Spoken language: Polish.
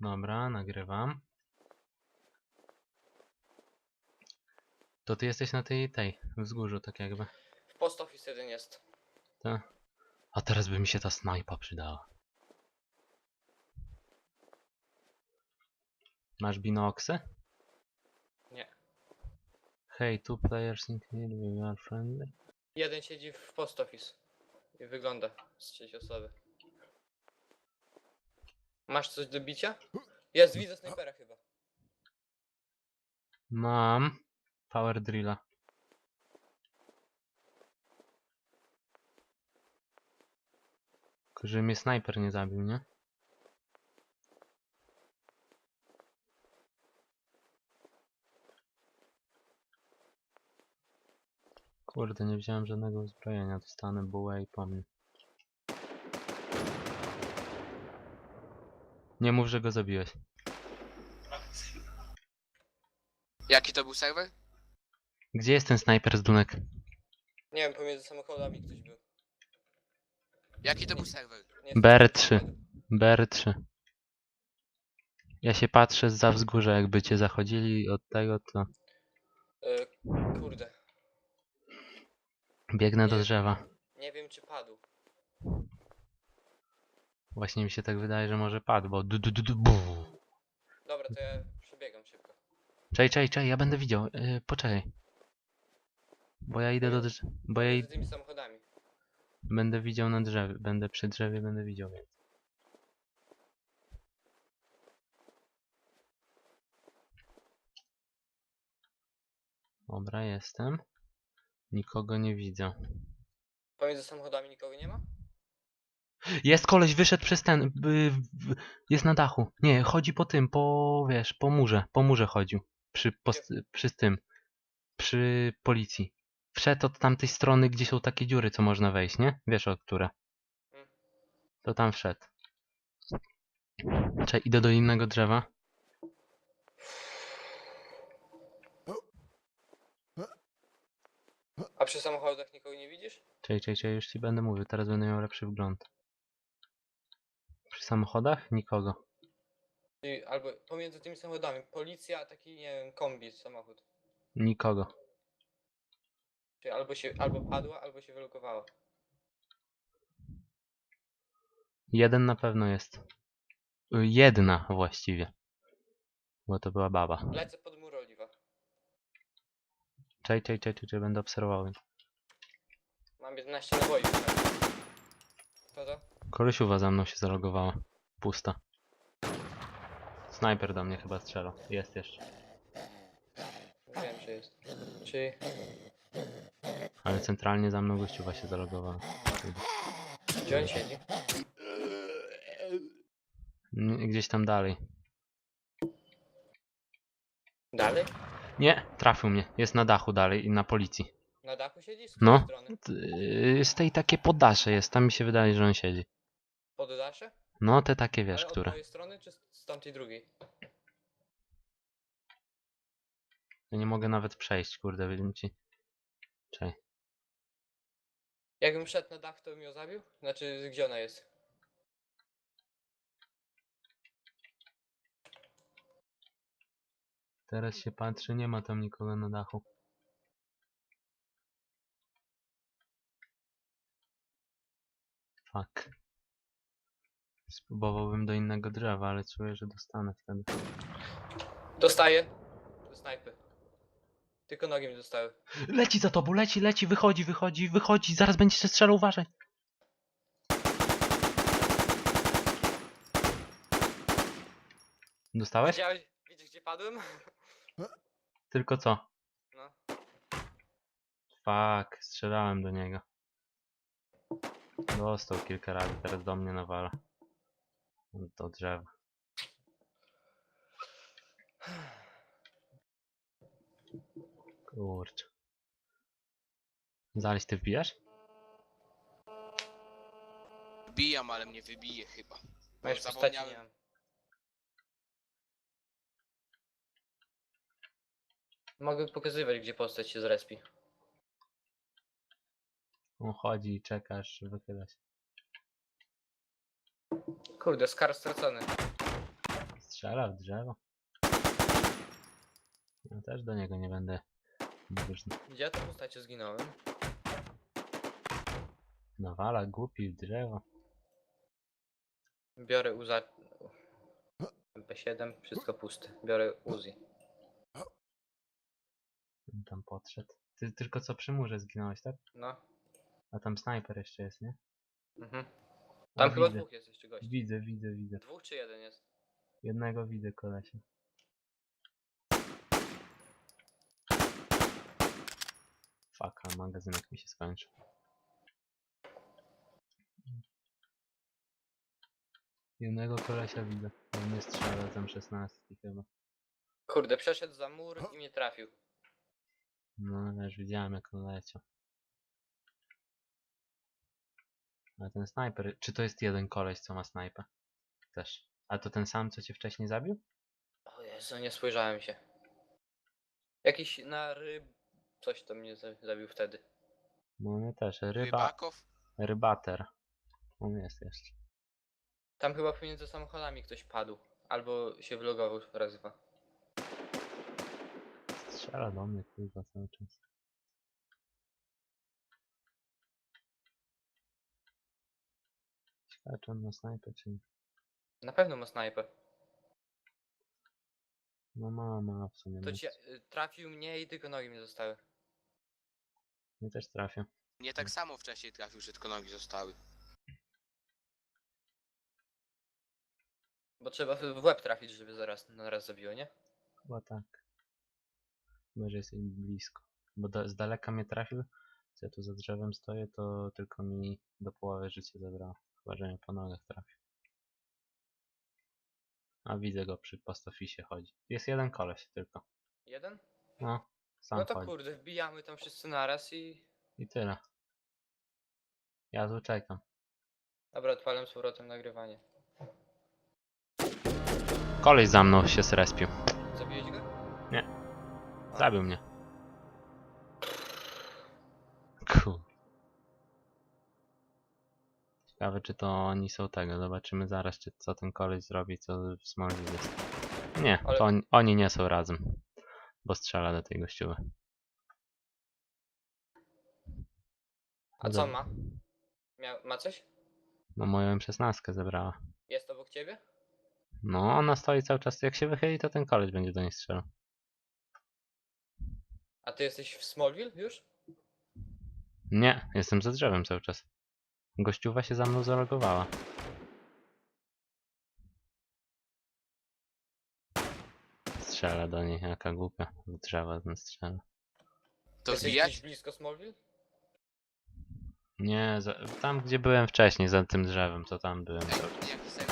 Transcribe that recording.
Dobra, nagrywam. To ty jesteś na tej, tej, wzgórzu, tak jakby. W post office jeden jest. A teraz by mi się ta snajpa przydała. Masz binoksy? Nie. Hey, two players in here, we are friendly. Jeden siedzi w post office. I wygląda z trzeciej osoby. Masz coś do bicia? Jest, widzę snajpera chyba. Mam power drilla. Tylko, że mnie snajper nie zabił, nie? Kurde, nie wziąłem żadnego uzbrojenia. Dostanę bułę i po. Nie mów, że go zabiłeś. Jaki to był serwer? Gdzie jest ten snajper z Dunek? Nie wiem, pomiędzy samochodami ktoś był. Jaki to był serwer? Nie, BR3. BR3. Ja się patrzę za wzgórza, jakby cię zachodzili od tego, to E, kurde. biegnę do drzewa. Nie wiem czy padł. Właśnie mi się tak wydaje, że może padł, bo du, du, du, du, bu. Dobra, to ja przebiegam szybko. Czej, czej, czej, ja będę widział. Yy, poczekaj. Bo ja idę do drzewa. Bo ja. Z tymi samochodami. będę widział na drzewie. Będę przy drzewie, będę widział. Więc. Dobra, jestem. Nikogo nie widzę. Pomiędzy samochodami nikogo nie ma? Jest koleś, wyszedł przez ten. y, w- Jest na dachu. Nie, chodzi po tym, po wiesz, po murze. Po murze chodził. Przy, przy tym. Przy policji. Wszedł od tamtej strony, gdzie są takie dziury, co można wejść, nie? Wiesz o które. To tam wszedł. Czekaj, idę do innego drzewa. A przy samochodach nikogo nie widzisz? Czekaj, czekaj, czekaj, już ci będę mówił. Teraz będę miał lepszy wgląd. Samochodach? Nikogo. I, albo pomiędzy tymi samochodami. Policja, taki nie wiem, kombi samochód. Nikogo. Czyli albo się, albo padła, albo się wylokowała. Jeden na pewno jest. Y, Jedna właściwie. Bo to była baba. Lecę pod mur oliwa. Czekaj, czekaj, czekaj, będę obserwował. Mam 11 naboi. Kto to? Kolesiowa za mną się zalogowała. Pusta. Snajper do mnie chyba strzelał. Jest jeszcze. Wiem, że jest. Czyli Ale centralnie za mną gościuwa się zalogowała. gdzie on siedzi? N- Gdzieś tam dalej. Dalej? Nie, trafił mnie. Jest na dachu dalej i na policji. Na dachu siedzi? Z No. strony? T- y, Z tej takie poddasze jest. Tam mi się wydaje, że on siedzi. Dasze? No te takie wiesz, Ale od które. mojej strony czy z z tamtej drugiej? Ja nie mogę nawet przejść, kurde, wiem ci. Czekaj. Jakbym szedł na dach, to bym ją zabił? Znaczy, gdzie ona jest? Teraz się patrzy, nie ma tam nikogo na dachu. Fuck. Spróbowałbym do innego drzewa, ale czuję, że dostanę wtedy. Dostaję. Do snajpy. Tylko nogi mi dostały. Leci za tobą, leci, leci, wychodzi, wychodzi, wychodzi, zaraz będzie się strzelał, uważaj. Dostałeś? Widziałeś, widzisz gdzie padłem? Tylko co? No. Fuck, strzelałem do niego. Dostał kilka razy, teraz do mnie nawala. Do drzewa. Kurczę. Zaliś, ty wbijasz? Bijam, ale mnie wybije chyba. Bo Moje postaci nie zapomniałem. Mogę pokazywać gdzie postać się zrespi. On chodzi i czekasz, wychyla się. Kurde, skar stracony. Strzela w drzewo. Ja też do niego nie będę już Gdzie ja to postacie zginąłem? nawala głupi w drzewo. Biorę uza... MP7, wszystko puste. Biorę Uzi. On Tam podszedł. Ty tylko co przy murze zginąłeś, tak? No. A tam snajper jeszcze jest, nie? Mhm. A, Tam chyba widzę. dwóch jest jeszcze gości. Widzę, widzę, widzę. Dwóch czy jeden jest? Jednego widzę kolesia. Faka, magazynek mi się skończył. Jednego kolesia widzę. On nie strzela tam 16 chyba. Kurde, przeszedł za mur i mnie trafił. No wiesz, widziałem jak on leciał. Ale ten snajper, czy to jest jeden koleś co ma snajpę? Też. A to ten sam co cię wcześniej zabił? O Jezu, nie spojrzałem się. Jakiś na ryb... Coś to mnie za- zabił wtedy. No mnie też. Ryba, Rybaków? rybater. On jest jeszcze. Tam chyba pomiędzy samochodami ktoś padł. Albo się vlogował raz dwa. Strzela do mnie kurwa cały czas. Ciekawe czy on ma snajpę czy nie. Na pewno ma snajpę. No ma, ma w sumie. To no. ci y, trafił mnie i tylko nogi mi zostały. Mnie też trafię. Nie tak samo wcześniej trafił, że tylko nogi zostały. Bo trzeba w w łeb trafić, żeby zaraz na raz zabiło, nie? Chyba tak. Chyba, że jest blisko. Bo da, z daleka mnie trafił. Co ja tu za drzewem stoję, to tylko mi do połowy życia zabrało. Chyba, że mnie po nogach trafił. A widzę go przy postofisie chodzi. Jest jeden koleś tylko. Jeden? No, sam no to chodzi. kurde, wbijamy tam wszyscy naraz i... I tyle. Ja tu czekam. Dobra, odpalam z powrotem nagrywanie. Koleś za mną się zrespił. Zabiłeś go? Zabił mnie. Ciekawe czy to oni są tego. Zobaczymy zaraz czy co ten koleś zrobi, co w Smallville jest. Nie, Ale- to oni, oni nie są razem. Bo strzela do tej gościuły. A co ma? Mia ma coś? No moją M16 zebrała. Jest obok ciebie? No ona stoi cały czas. Jak się wychyli to ten koleś będzie do niej strzelał. A ty jesteś w Smallville już? Nie, jestem za drzewem cały czas. Gościuwa się za mną zalogowała. Strzela do niej, jaka głupia. W drzewo ten strzela. To jesteś gdzieś blisko Smallville? Nie, za, tam gdzie byłem wcześniej, za tym drzewem, to tam byłem. Ej, jaki